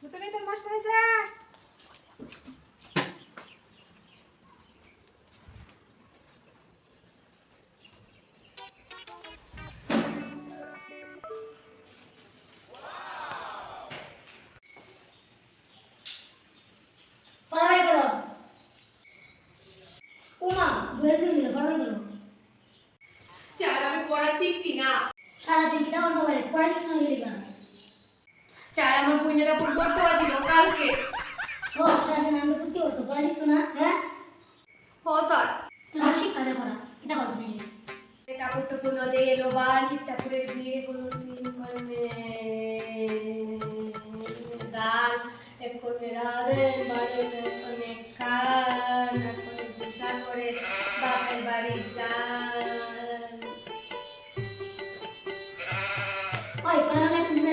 পুতুলি তোর মাস্টার হয়েছে। সারাদিন কিতা করছ বাড়ি পড়া কিছু না লিখা। স্যার আমার বোনেরা ভুল করতে ছিল কালকে। ও সারাদিন আনন্দ ফুর্তি করছ পড়া শিখছো না? হ্যাঁ? ও স্যার। তোমার শিক্ষা দে পড়া কিতা করবে না ঠাকুর তো পুনঃ দিয়ে এলো বা শিব ঠাকুরের বিয়ে হলো তিন কর্মে গান এক কর্মে রাধেন বাড়েন এক কর্মে খান এক করে বাপের বাড়ি যান। ওই পড়ালেখা তুমি না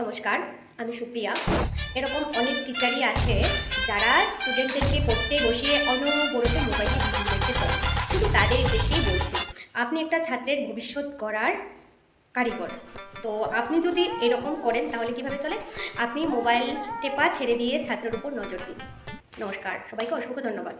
নমস্কার, আমি সুপ্রিয়া। এরকম অনেক টিচারই আছে যারা স্টুডেন্টদেরকে পড়তে বসিয়ে অনবরত মোবাইলে ভিডিও দেখতে চায়। শুধু তাদের উদ্দেশ্যেই বলছি, আপনি একটা ছাত্রের ভবিষ্যৎ করার কারিগর। তো আপনি যদি এরকম করেন, তাহলে কীভাবে চলে? আপনি মোবাইল টেপা ছেড়ে দিয়ে ছাত্রের উপর নজর দিন। নমস্কার, সবাইকে অসংখ্য ধন্যবাদ।